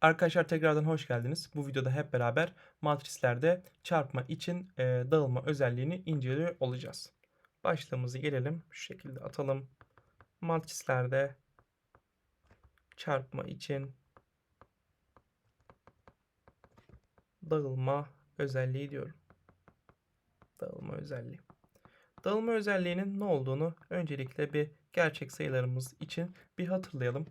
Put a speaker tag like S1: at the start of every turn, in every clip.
S1: Arkadaşlar tekrardan hoş geldiniz. Bu videoda hep beraber matrislerde çarpma için e, dağılma özelliğini inceliyor olacağız. Başlığımızı gelelim. Şu şekilde atalım. Matrislerde çarpma için dağılma özelliği diyorum. Dağılma özelliği. Dağılma özelliğinin ne olduğunu öncelikle bir gerçek sayılarımız için bir hatırlayalım.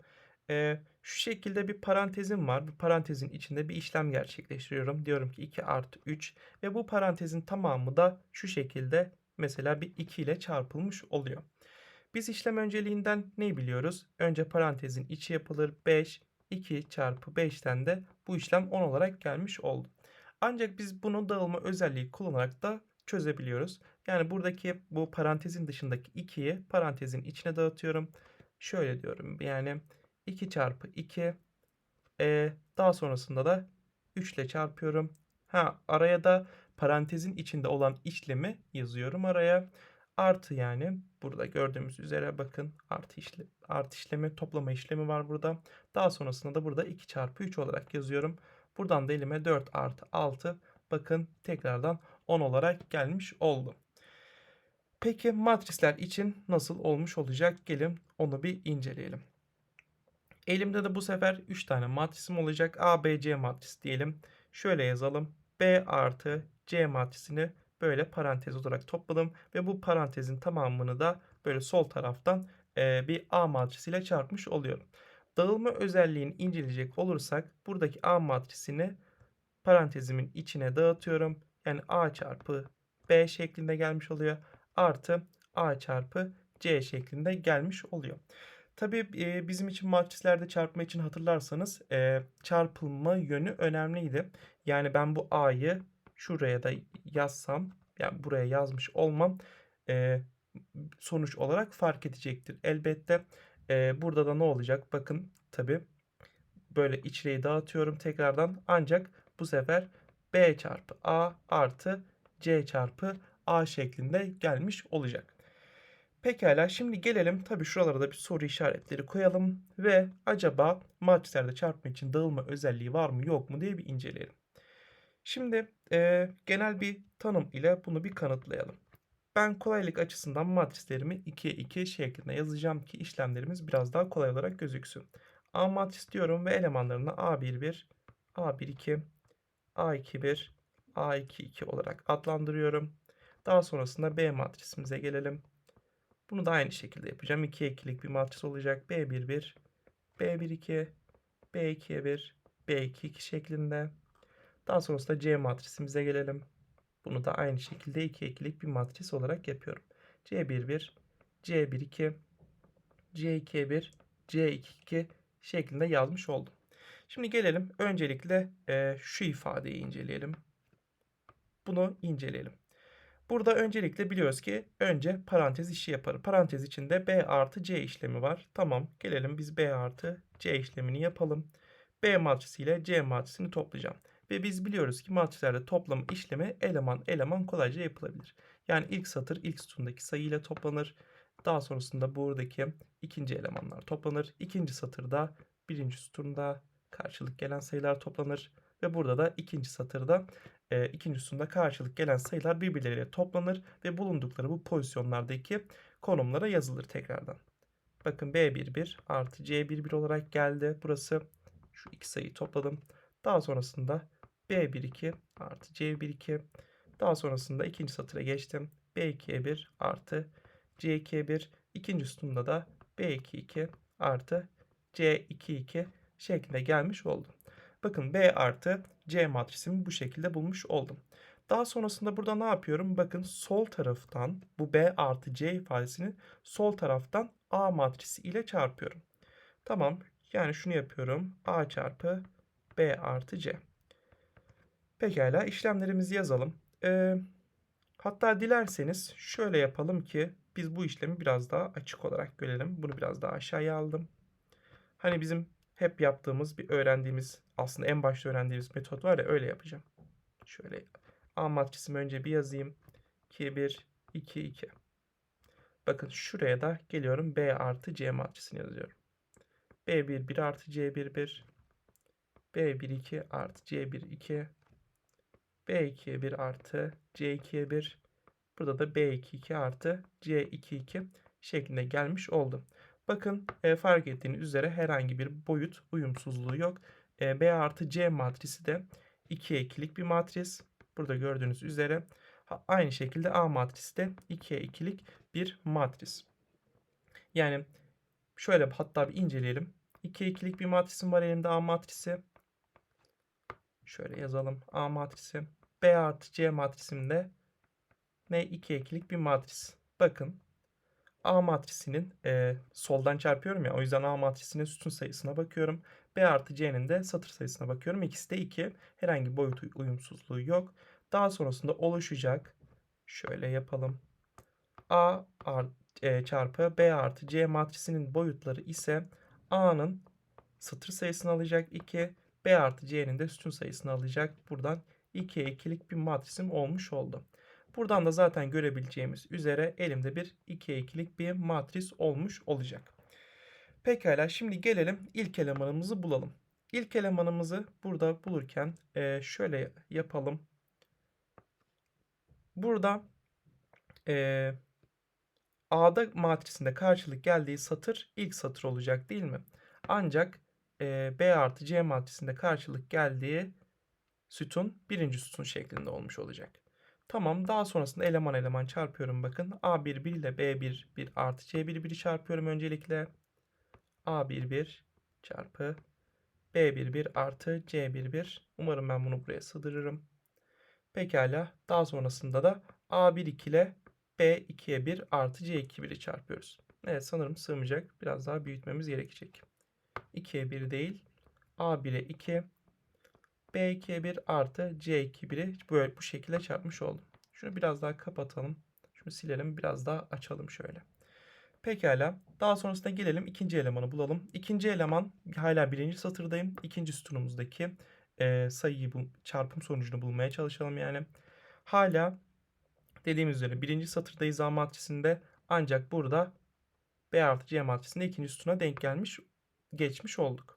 S1: Ee, şu şekilde bir parantezim var. Bu parantezin içinde bir işlem gerçekleştiriyorum. Diyorum ki 2 artı 3 ve bu parantezin tamamı da şu şekilde mesela bir 2 ile çarpılmış oluyor. Biz işlem önceliğinden neyi biliyoruz? Önce parantezin içi yapılır 5, 2 çarpı 5'ten de bu işlem 10 olarak gelmiş oldu. Ancak biz bunu dağılma özelliği kullanarak da çözebiliyoruz. Yani buradaki bu parantezin dışındaki 2'yi parantezin içine dağıtıyorum. Şöyle diyorum yani 2 çarpı 2 e, daha sonrasında da 3 ile çarpıyorum. Ha araya da parantezin içinde olan işlemi yazıyorum araya. Artı yani burada gördüğümüz üzere bakın artı, işle, artı işlemi toplama işlemi var burada. Daha sonrasında da burada 2 çarpı 3 olarak yazıyorum. Buradan da elime 4 artı 6 bakın tekrardan 10 olarak gelmiş oldu. Peki matrisler için nasıl olmuş olacak? Gelin onu bir inceleyelim. Elimde de bu sefer 3 tane matrisim olacak. A, B, C matris diyelim. Şöyle yazalım. B artı C matrisini böyle parantez olarak topladım. Ve bu parantezin tamamını da böyle sol taraftan e, bir A matrisiyle çarpmış oluyorum. Dağılma özelliğini inceleyecek olursak buradaki A matrisini parantezimin içine dağıtıyorum. Yani A çarpı B şeklinde gelmiş oluyor. Artı A çarpı C şeklinde gelmiş oluyor. Tabii bizim için matrislerde çarpma için hatırlarsanız çarpılma yönü önemliydi. Yani ben bu A'yı şuraya da yazsam yani buraya yazmış olmam sonuç olarak fark edecektir. Elbette burada da ne olacak? Bakın tabii böyle içeriği dağıtıyorum tekrardan ancak bu sefer B çarpı A artı C çarpı A şeklinde gelmiş olacak. Pekala şimdi gelelim tabi şuralara da bir soru işaretleri koyalım ve acaba matrislerde çarpma için dağılma özelliği var mı yok mu diye bir inceleyelim. Şimdi e, genel bir tanım ile bunu bir kanıtlayalım. Ben kolaylık açısından matrislerimi 2'ye 2 şeklinde yazacağım ki işlemlerimiz biraz daha kolay olarak gözüksün. A matris diyorum ve elemanlarını A11, A12, A21, A22 olarak adlandırıyorum. Daha sonrasında B matrisimize gelelim. Bunu da aynı şekilde yapacağım. 2'ye 2'lik bir matris olacak. B11, B12, B2'ye B22 şeklinde. Daha sonrasında C matrisimize gelelim. Bunu da aynı şekilde 2'ye 2'lik bir matris olarak yapıyorum. C11, C12, C21, C22 şeklinde yazmış oldum. Şimdi gelelim öncelikle e, şu ifadeyi inceleyelim. Bunu inceleyelim. Burada öncelikle biliyoruz ki önce parantez işi yaparım. Parantez içinde B artı C işlemi var. Tamam gelelim biz B artı C işlemini yapalım. B matrisi ile C matrisini toplayacağım. Ve biz biliyoruz ki matrislerde toplama işlemi eleman eleman kolayca yapılabilir. Yani ilk satır ilk sütundaki sayı ile toplanır. Daha sonrasında buradaki ikinci elemanlar toplanır. İkinci satırda birinci sütunda karşılık gelen sayılar toplanır. Ve burada da ikinci satırda e, ikinci sütunda karşılık gelen sayılar birbirleriyle toplanır ve bulundukları bu pozisyonlardaki konumlara yazılır tekrardan. Bakın B11 artı C11 olarak geldi. Burası şu iki sayıyı topladım. Daha sonrasında B12 artı C12 daha sonrasında ikinci satıra geçtim. B2'ye artı C2'ye ikinci sütunda da B22 artı C22 şeklinde gelmiş oldu. Bakın B artı C matrisimi bu şekilde bulmuş oldum. Daha sonrasında burada ne yapıyorum? Bakın sol taraftan bu B artı C ifadesini sol taraftan A matrisi ile çarpıyorum. Tamam yani şunu yapıyorum. A çarpı B artı C. Pekala işlemlerimizi yazalım. Ee, hatta dilerseniz şöyle yapalım ki biz bu işlemi biraz daha açık olarak görelim. Bunu biraz daha aşağıya aldım. Hani bizim hep yaptığımız bir öğrendiğimiz aslında en başta öğrendiğimiz metot var ya öyle yapacağım. Şöyle A matrisimi önce bir yazayım. 2, 1, 2, 2. Bakın şuraya da geliyorum B artı C matrisini yazıyorum. B1, 1 artı C1, 1. B1 artı C1 2 B2'ye 1 artı C2'ye 1 burada da B2 artı C2 şeklinde gelmiş oldu. Bakın e, fark ettiğiniz üzere herhangi bir boyut uyumsuzluğu yok. E, B artı C matrisi de 2'ye 2'lik bir matris. Burada gördüğünüz üzere aynı şekilde A matrisi de 2'ye 2'lik bir matris. Yani şöyle hatta bir inceleyelim. 2'ye 2'lik bir matrisim var elimde A matrisi. Şöyle yazalım. A matrisi. B artı C matrisimde ne 2'ye 2'lik bir matris. Bakın A matrisinin e, soldan çarpıyorum ya o yüzden A matrisinin sütun sayısına bakıyorum. B artı C'nin de satır sayısına bakıyorum. İkisi de 2. Herhangi boyut uyumsuzluğu yok. Daha sonrasında oluşacak. Şöyle yapalım. A e, çarpı B artı C matrisinin boyutları ise A'nın satır sayısını alacak 2. B artı C'nin de sütun sayısını alacak. Buradan 2'ye 2'lik bir matrisim olmuş oldu. Buradan da zaten görebileceğimiz üzere elimde bir 2'ye 2'lik bir matris olmuş olacak. Pekala şimdi gelelim ilk elemanımızı bulalım. İlk elemanımızı burada bulurken e, şöyle yapalım. Burada e, A'da matrisinde karşılık geldiği satır ilk satır olacak değil mi? Ancak e, B artı C matrisinde karşılık geldiği sütun birinci sütun şeklinde olmuş olacak. Tamam daha sonrasında eleman eleman çarpıyorum bakın. A11 1 ile B11 1 artı C11 1'i çarpıyorum öncelikle. A11 çarpı B11 artı C11. Umarım ben bunu buraya sığdırırım. Pekala. Daha sonrasında da A12 ile B2'ye 1 artı C21'i çarpıyoruz. Evet sanırım sığmayacak. Biraz daha büyütmemiz gerekecek. 2'ye 1 değil. A1'e 2. B2'ye 1 artı C2'yi böyle bu şekilde çarpmış oldum. Şunu biraz daha kapatalım. Şunu silelim. Biraz daha açalım şöyle. Pekala. Daha sonrasında gelelim ikinci elemanı bulalım. İkinci eleman hala birinci satırdayım. İkinci sütunumuzdaki e, sayıyı bul, çarpım sonucunu bulmaya çalışalım yani. Hala dediğimiz üzere birinci satırdayız A matrisinde. Ancak burada B artı C matrisinde ikinci sütuna denk gelmiş geçmiş olduk.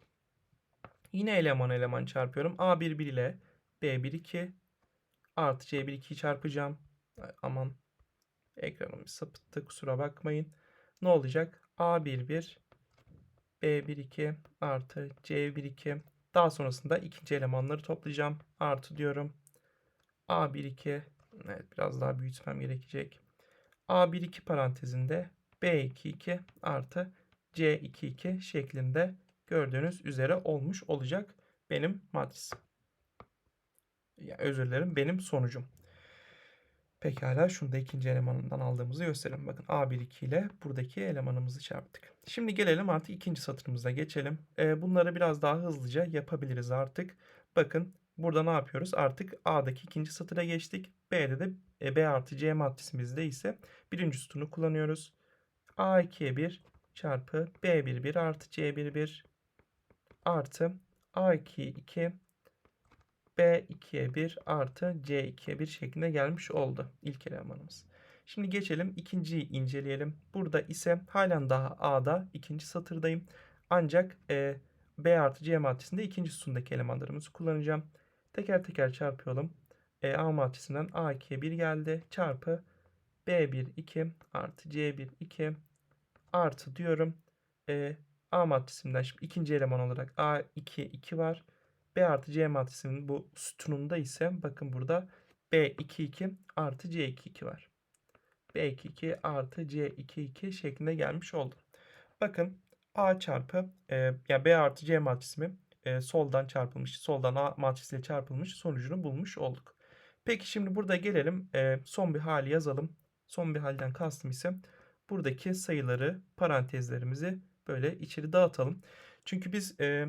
S1: Yine eleman eleman çarpıyorum. A1 1 ile B1 2 artı C1 2'yi çarpacağım. Aman ekranım sapıttı kusura bakmayın. Ne olacak? A1 1 B1 2 artı C1 2 daha sonrasında ikinci elemanları toplayacağım. Artı diyorum. A1 2 evet biraz daha büyütmem gerekecek. A1 2 parantezinde B2 2 artı C2 2 şeklinde gördüğünüz üzere olmuş olacak benim matrisim. Yani özür dilerim benim sonucum. Pekala şunu da ikinci elemanından aldığımızı gösterelim. Bakın A1 ile buradaki elemanımızı çarptık. Şimdi gelelim artık ikinci satırımıza geçelim. Ee, bunları biraz daha hızlıca yapabiliriz artık. Bakın burada ne yapıyoruz? Artık A'daki ikinci satıra geçtik. B'de de e, B artı C matrisimizde ise birinci sütunu kullanıyoruz. A2'ye 1 çarpı B1 1 artı C1 1 artı A2 2 B2'ye 1 artı C2'ye 1 şeklinde gelmiş oldu ilk elemanımız. Şimdi geçelim ikinciyi inceleyelim. Burada ise halen daha A'da ikinci satırdayım. Ancak e, B artı C matrisinde ikinci sütundaki elemanlarımızı kullanacağım. Teker teker çarpıyorum. E, A matrisinden A2'ye 1 geldi. Çarpı B1 2 artı C1 2 artı diyorum. E, A matrisinden şimdi ikinci eleman olarak A2 2 var. B artı C matrisinin bu sütununda ise bakın burada B2 2 artı C2 2 var. B2 2 artı C2 2 şeklinde gelmiş oldu. Bakın A çarpı e, yani B artı C matrisimi e, soldan çarpılmış, soldan A matrisiyle çarpılmış sonucunu bulmuş olduk. Peki şimdi burada gelelim e, son bir hali yazalım. Son bir halden kastım ise buradaki sayıları parantezlerimizi böyle içeri dağıtalım. Çünkü biz e,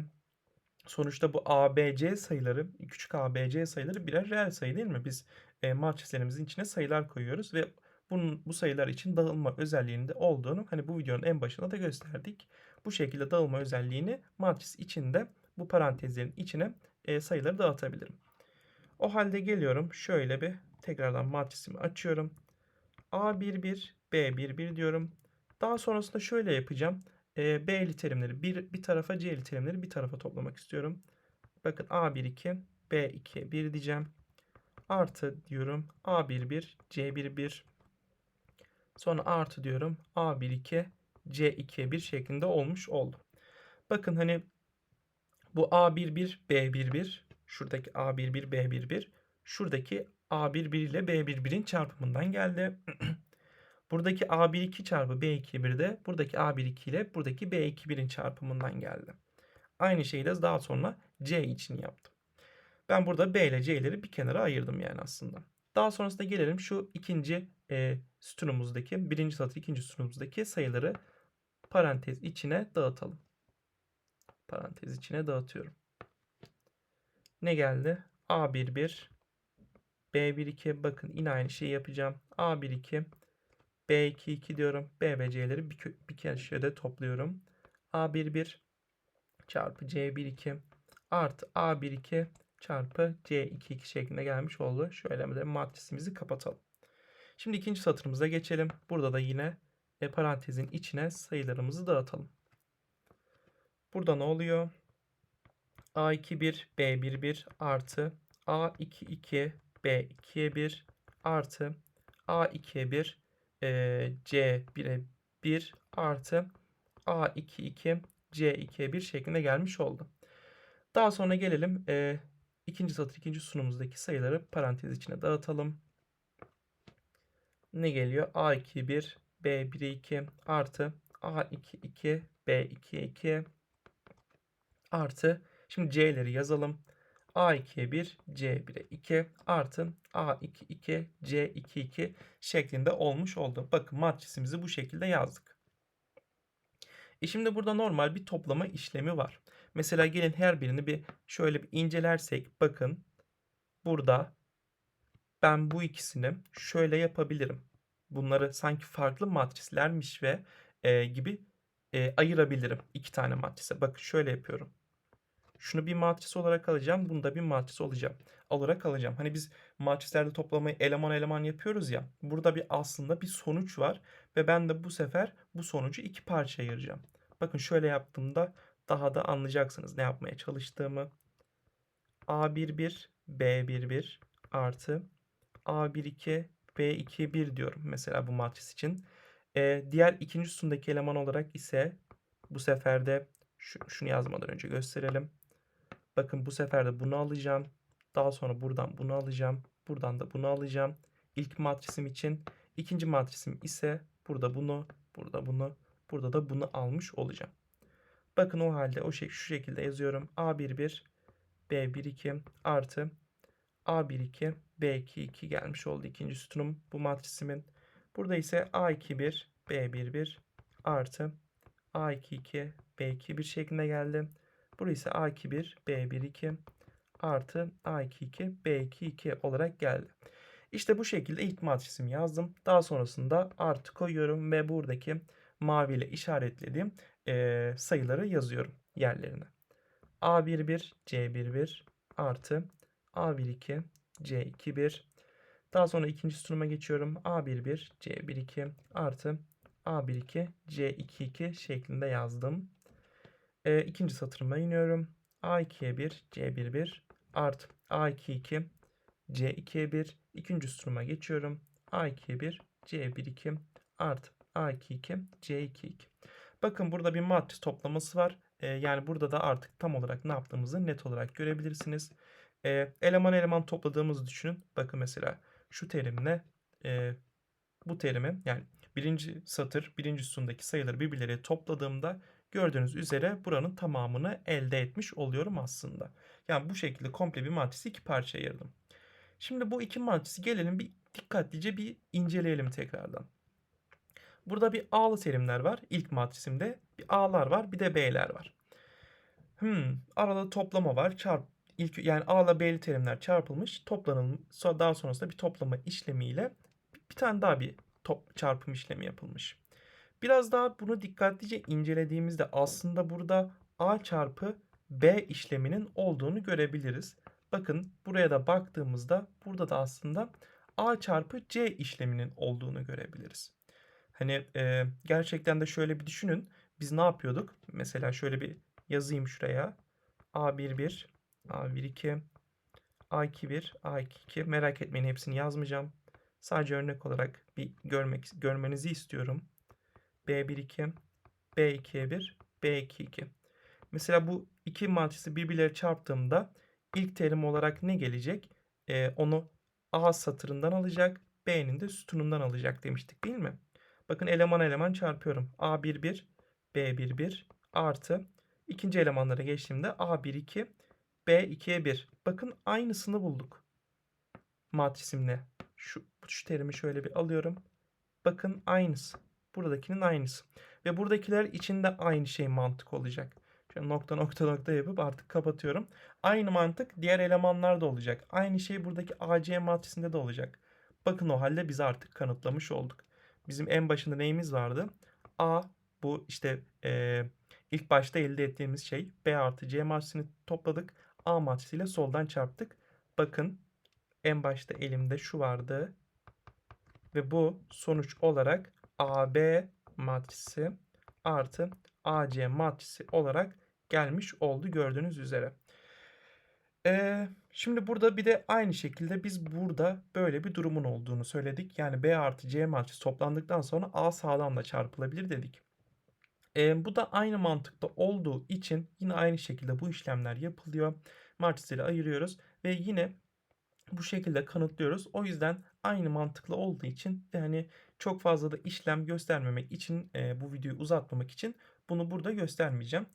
S1: sonuçta bu ABC sayıları, küçük ABC sayıları birer reel sayı değil mi? Biz e, matrislerimizin içine sayılar koyuyoruz ve bunun bu sayılar için dağılma özelliğinde olduğunu hani bu videonun en başında da gösterdik. Bu şekilde dağılma özelliğini matris içinde bu parantezlerin içine e, sayıları dağıtabilirim. O halde geliyorum şöyle bir tekrardan matrisimi açıyorum. A11, B11 diyorum. Daha sonrasında şöyle yapacağım. E, B literimleri bir, bir tarafa C literimleri bir tarafa toplamak istiyorum. Bakın A12 B2 1 diyeceğim. Artı diyorum A11 C11 sonra artı diyorum A12 C2 1 şeklinde olmuş oldu. Bakın hani bu A11 B11 şuradaki A11 B11 şuradaki A11 ile B11'in çarpımından geldi. buradaki A12 çarpı B21 de buradaki A12 ile buradaki B21'in çarpımından geldi. Aynı şeyi de daha sonra C için yaptım. Ben burada B ile C'leri bir kenara ayırdım yani aslında. Daha sonrasında gelelim şu ikinci e, sütunumuzdaki, birinci satır ikinci sütunumuzdaki sayıları parantez içine dağıtalım. Parantez içine dağıtıyorum. Ne geldi? A11 B12 bakın yine aynı şeyi yapacağım. A12 B22 diyorum. B ve C'leri bir, bir köşede topluyorum. A11 çarpı C12 artı A12 çarpı C22 şeklinde gelmiş oldu. Şöyle de matrisimizi kapatalım. Şimdi ikinci satırımıza geçelim. Burada da yine e, parantezin içine sayılarımızı dağıtalım. Burada ne oluyor? A21 B11 artı A22 B2'ye 1 artı A2'ye 1 e, C1'e 1 artı A22 C2'ye 1 şeklinde gelmiş oldu. Daha sonra gelelim e, ikinci satır ikinci sunumumuzdaki sayıları parantez içine dağıtalım. Ne geliyor? A2 1 B1 2 artı A2 2 B2 2 artı şimdi C'leri yazalım. A2'ye 1, C1'e 2 artı A2 2, C2 2 şeklinde olmuş oldu. Bakın matrisimizi bu şekilde yazdık. E şimdi burada normal bir toplama işlemi var. Mesela gelin her birini bir şöyle bir incelersek bakın burada ben bu ikisini şöyle yapabilirim. Bunları sanki farklı matrislermiş ve e, gibi e, ayırabilirim iki tane matrise. Bakın şöyle yapıyorum. Şunu bir matris olarak alacağım. Bunu da bir matris olacağım. Olarak alacağım. Hani biz matrislerde toplamayı eleman eleman yapıyoruz ya. Burada bir aslında bir sonuç var. Ve ben de bu sefer bu sonucu iki parçaya ayıracağım. Bakın şöyle yaptığımda daha da anlayacaksınız ne yapmaya çalıştığımı. A11 B11 artı A12 B21 diyorum mesela bu matris için. Ee, diğer ikinci sütundaki eleman olarak ise bu sefer de şu, şunu yazmadan önce gösterelim. Bakın bu sefer de bunu alacağım. Daha sonra buradan bunu alacağım. Buradan da bunu alacağım. İlk matrisim için. ikinci matrisim ise burada bunu, burada bunu, burada da bunu almış olacağım. Bakın o halde o şey şu şekilde yazıyorum. A11 B12 artı A12 B22 gelmiş oldu ikinci sütunum bu matrisimin. Burada ise A21 B11 artı A22 B21 şeklinde geldi. Burası A21 B12 artı A22 B22 olarak geldi. İşte bu şekilde ilk matrisimi yazdım. Daha sonrasında artı koyuyorum ve buradaki mavi ile işaretlediğim e, sayıları yazıyorum yerlerine. A11 C11 artı A12 C21 daha sonra ikinci sütunuma geçiyorum. A11 C12 artı A12 C22 şeklinde yazdım. E, ikinci satırıma iniyorum. A2'ye 1, C1 1 artı A2 2, C2'ye 1. İkinci sütunuma geçiyorum. A2'ye 1, C1 2 artı A2 2, C2 2. Bakın burada bir matris toplaması var. E, yani burada da artık tam olarak ne yaptığımızı net olarak görebilirsiniz. E, eleman eleman topladığımızı düşünün. Bakın mesela şu terimle e, bu terimi yani birinci satır birinci sütundaki sayıları birbirleriyle topladığımda Gördüğünüz üzere buranın tamamını elde etmiş oluyorum aslında. Yani bu şekilde komple bir matrisi iki parçaya ayırdım. Şimdi bu iki matrisi gelelim bir dikkatlice bir inceleyelim tekrardan. Burada bir A'lı terimler var. İlk matrisimde bir A'lar var bir de B'ler var. Hmm, arada toplama var. Çarp ilk yani A ile B'li terimler çarpılmış, toplanılmış. Sonra daha sonrasında bir toplama işlemiyle bir tane daha bir top çarpım işlemi yapılmış. Biraz daha bunu dikkatlice incelediğimizde aslında burada A çarpı B işleminin olduğunu görebiliriz. Bakın buraya da baktığımızda burada da aslında A çarpı C işleminin olduğunu görebiliriz. Hani e, gerçekten de şöyle bir düşünün. Biz ne yapıyorduk? Mesela şöyle bir yazayım şuraya. A11 A1 2, A2 1, A2 2. Merak etmeyin hepsini yazmayacağım. Sadece örnek olarak bir görmek görmenizi istiyorum. B1 2, B2'ye 1, B2 2. Mesela bu iki matrisi birbirleri çarptığımda ilk terim olarak ne gelecek? Ee, onu A satırından alacak, B'nin de sütunundan alacak demiştik değil mi? Bakın eleman eleman çarpıyorum. A1 1, B1 1 artı ikinci elemanlara geçtiğimde A1 2, B2'ye 1. Bakın aynısını bulduk. Matrisimle. Şu, şu terimi şöyle bir alıyorum. Bakın aynısı. Buradakinin aynısı. Ve buradakiler için de aynı şey mantık olacak. Şöyle nokta nokta nokta yapıp artık kapatıyorum. Aynı mantık diğer elemanlarda olacak. Aynı şey buradaki AC matrisinde de olacak. Bakın o halde biz artık kanıtlamış olduk. Bizim en başında neyimiz vardı? A bu işte e, ilk başta elde ettiğimiz şey. B artı C matrisini topladık. A matrisiyle soldan çarptık. Bakın en başta elimde şu vardı. Ve bu sonuç olarak AB matrisi artı AC matrisi olarak gelmiş oldu gördüğünüz üzere. Ee, şimdi burada bir de aynı şekilde biz burada böyle bir durumun olduğunu söyledik. Yani B artı C matrisi toplandıktan sonra A sağdan da çarpılabilir dedik. Ee, bu da aynı mantıkta olduğu için yine aynı şekilde bu işlemler yapılıyor. Matrisleri ayırıyoruz ve yine bu şekilde kanıtlıyoruz. O yüzden aynı mantıklı olduğu için yani çok fazla da işlem göstermemek için e, bu videoyu uzatmamak için bunu burada göstermeyeceğim.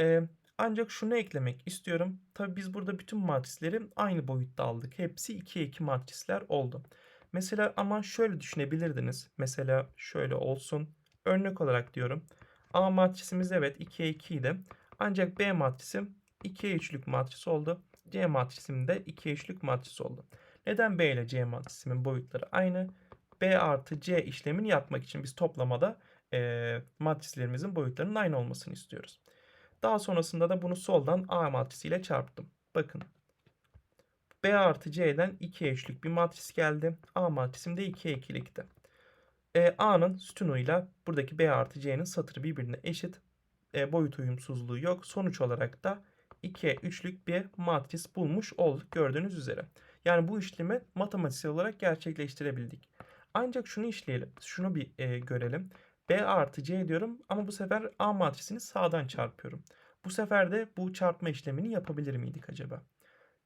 S1: E, ancak şunu eklemek istiyorum. Tabi biz burada bütün matrisleri aynı boyutta aldık. Hepsi 2'ye 2 matrisler oldu. Mesela ama şöyle düşünebilirdiniz. Mesela şöyle olsun. Örnek olarak diyorum. A matrisimiz evet 2'ye 2 idi. Ancak B matrisi 2'ye 3'lük matris oldu. C matrisim de 2'ye 3'lük matris oldu. Neden B ile C matrisimin boyutları aynı? B artı C işlemini yapmak için biz toplamada e, matrislerimizin boyutlarının aynı olmasını istiyoruz. Daha sonrasında da bunu soldan A matrisiyle çarptım. Bakın. B artı C'den 2'ye 3'lük bir matris geldi. A matrisim de 2'ye 2'likti. E, A'nın sütunuyla buradaki B artı C'nin satırı birbirine eşit. E, boyut uyumsuzluğu yok. Sonuç olarak da 2'ye 3'lük bir matris bulmuş olduk gördüğünüz üzere. Yani bu işlemi matematiksel olarak gerçekleştirebildik. Ancak şunu işleyelim. Şunu bir e, görelim. B artı C diyorum ama bu sefer A matrisini sağdan çarpıyorum. Bu sefer de bu çarpma işlemini yapabilir miydik acaba?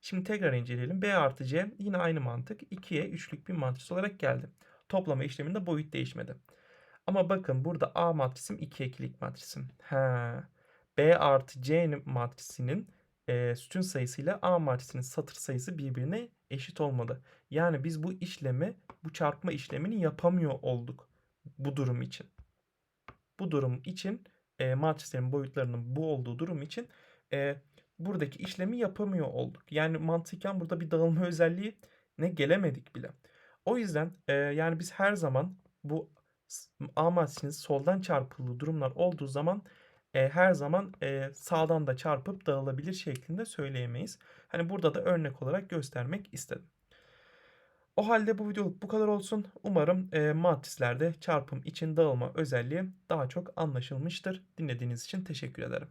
S1: Şimdi tekrar inceleyelim. B artı C yine aynı mantık. 2'ye 3'lük bir matris olarak geldi. Toplama işleminde boyut değişmedi. Ama bakın burada A matrisim 2'ye 2'lik matrisim. Ha. B artı C matrisinin e, sütun sayısıyla A matrisinin satır sayısı birbirine eşit olmadı. Yani biz bu işlemi, bu çarpma işlemini yapamıyor olduk bu durum için. Bu durum için e, matrislerin boyutlarının bu olduğu durum için e, buradaki işlemi yapamıyor olduk. Yani mantıken burada bir dağılma özelliği ne gelemedik bile. O yüzden e, yani biz her zaman bu A matrisinin soldan çarpıldığı durumlar olduğu zaman e, her zaman e, sağdan da çarpıp dağılabilir şeklinde söyleyemeyiz. Hani burada da örnek olarak göstermek istedim. O halde bu videoluk bu kadar olsun. Umarım e, matrislerde çarpım için dağılma özelliği daha çok anlaşılmıştır. Dinlediğiniz için teşekkür ederim.